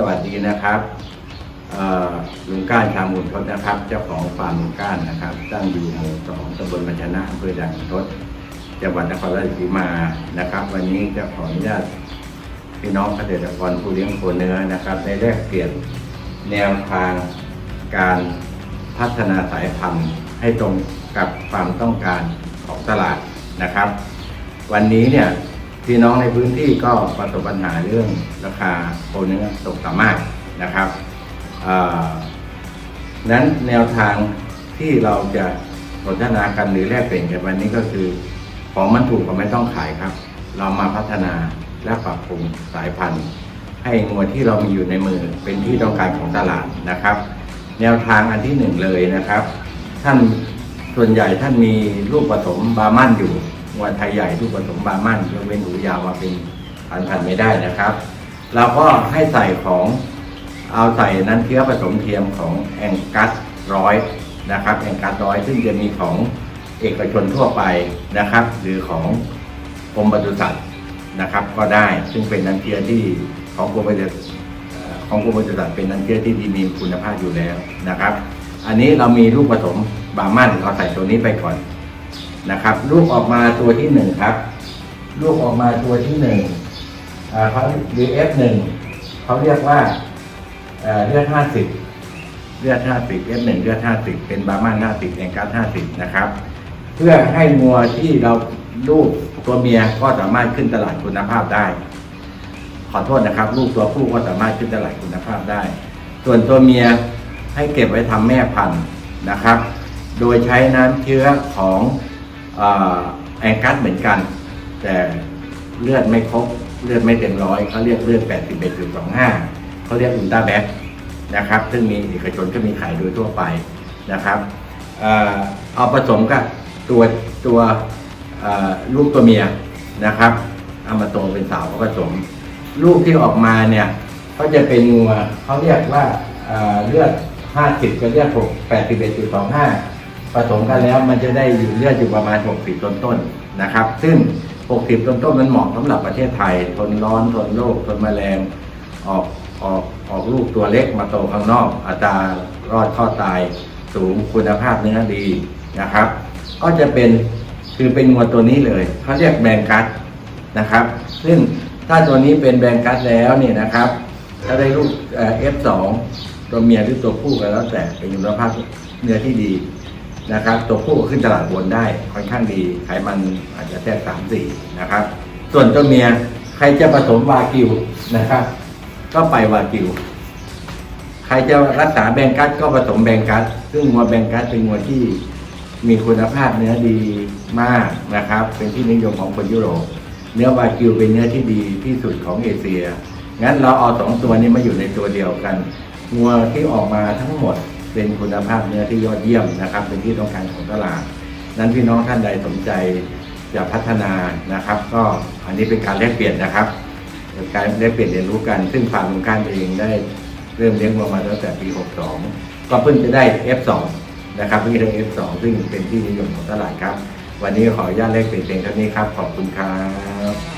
สวัสดีนะครับลุงก้านชามุนทศนะครับ เจ้าของฟาร์มลุงก้านนะครับ ตั้งอยู่หมู่สองตำบลบัญชนะอำเภอด่านขุนทศจังหวัดนครราชสีมานะครับ วันนี้จะขออนุญาตพี่น้องเกษตรกรผู้เลี้ยงโคเนื้อนะครับได้แลกเปลี่ยนแนวทางการพัฒนาสายพันธุ์ให้ตรงกับความต้องการของตลาดนะครับ วันนี้เนี่ย พี่น้องในพื้นที่ก็ประสบปัญหาเรื่องราคาโคเนื้อตกต่ำมากนะครับนั้นแนวทางที่เราจะสนทนากันหรือแลกเปลี่ยนกันวันนี้ก็คือ ของมันถูกก็ไม่ต้องขายครับ เรามาพัฒนาและปรับปรุงสายพันธุ์ ให้งวที่เรามีอยู่ในมือเป็นที่ต้องการของตลาดนะครับ แนวทางอันที่หนึ่งเลยนะครับ ท่านส่วนใหญ่ท่านมีลูกผสมบามั่นอยู่ งวดไทยใหญ่ลูกผสมบามั่นยกเว้นหูยาวมาเป็นพันพันไม่ได้นะครับ เราก็ให้ใส่ของเอาใส่นั้นเชื้อผสมเทียมของแองกัสร้อยนะครับแองกัสร้อยซึ่งจะมีของเอกชนทั่วไปนะครับ หรือของกรมปศุสัตว์นะครับ ก็ได้ซึ่งเป็นน้ำเชื้อที่ของกรมปศุสัตว์ของกรมปศุสัตว์เป็นน้ำเชื้อที่ดีมีคุณภาพอยู่แล้วนะครับ อันนี้เรามีลูกผสมบามันเราใส่ตัวนี้ไปก่อน นะครับ ลูกออกมาตัวที่หนึ่งครับ ลูกออกมาตัวที่หนึ่งอ่าเขา DF หนึ่งเขาเรียกว่าเลือดห้าสิบเลือดห้าสิบ F หนึ่งเลือดห้าสิบเป็นบาร์มันห้าสิบแองกัสห้าสิบนะครับ เพื่อให้งัวที่เราลูกตัวเมียก็สามารถขึ้นตลาดคุณภาพได้ ขอโทษนะครับ ลูกตัวผู้ก็สามารถขึ้นตลาดคุณภาพได้ ส่วนตัวเมียให้เก็บไว้ทำแม่พันธุ์นะครับ โดยใช้น้ำเชื้อของ แองกัสเหมือนกัน แต่เลือดไม่ครบเลือดไม่เต็มร้อยเขาเรียกเลือด 81.25เขาเรียกอุลตราแบ็กนะครับ ซึ่งมีเอกชนก็มีขายโดยทั่วไปนะครับเอาผสมกับตัวตัวลูกตัวเมียนะครับเอามาโตเป็นสาวผสม ลูกที่ออกมาเนี่ยก็จะเป็นงัวเขาเรียกว่าเอ่อเลือด 50กับเลือด6 81.25 ผสมกันแล้วมันจะได้อยู่เลือดอยู่ประมาณ 60 ต้นต้นนะครับ ซึ่ง 60 ต้นต้นมันเหมาะสำหรับประเทศไทย ทนร้อนทนโรคทนแมลงออกออกออกลูกตัวเล็กมาโตข้างนอก อัตรารอดข้อตายสูงคุณภาพเนื้อดีนะครับ ก็จะเป็นคือเป็นงัวตัวนี้เลยเขาเรียกแบงกัสนะครับ ซึ่งถ้าตัวนี้เป็นแบงกัสแล้วเนี่ยนะครับถ้าได้ลูกเอ่อ F2 ตัวเมียหรือตัวผู้ก็แล้วแต่เป็นคุณภาพเนื้อที่ดี นะครับตัวผู้ขึ้นตลาดบนได้ค่อนข้างดีไขมันอาจจะแค่สามสี่นะครับ ส่วนตัวเมียใครจะผสมวากิวนะครับ ก็ไปวากิว ใครจะรักษาแบงกัสก็ผสมแบงกัสซึ่งงัวแบงกัสเป็นงัวที่มีคุณภาพเนื้อดีมากนะครับ เป็นที่นิยมของคนยุโรป เนื้อวากิวเป็นเนื้อที่ดีที่สุดของเอเชียงั้นเราเอาสองตัวนี้มาอยู่ในตัวเดียวกันงัวที่ออกมาทั้งหมด เป็นคุณภาพเนื้อที่ยอดเยี่ยมนะครับ เป็นที่ต้องการของตลาด นั้นพี่น้องท่านใดสนใจจะพัฒนานะครับ ก็อันนี้เป็นการแลกเปลี่ยนนะครับเป็นการแลกเปลี่ยนเรียนรู้กัน ซึ่งฟาร์มลุงก้านเองได้เริ่มเลี้ยงวัวมาตั้งแต่ปี 62 ก็เพิ่งจะได้ F2 นะครับเพิ่งจะได้ F2 ซึ่งเป็นที่นิยมของตลาดครับ วันนี้ขออนุญาตแลกเปลี่ยนเพียงเท่านี้ครับ ขอบคุณครับ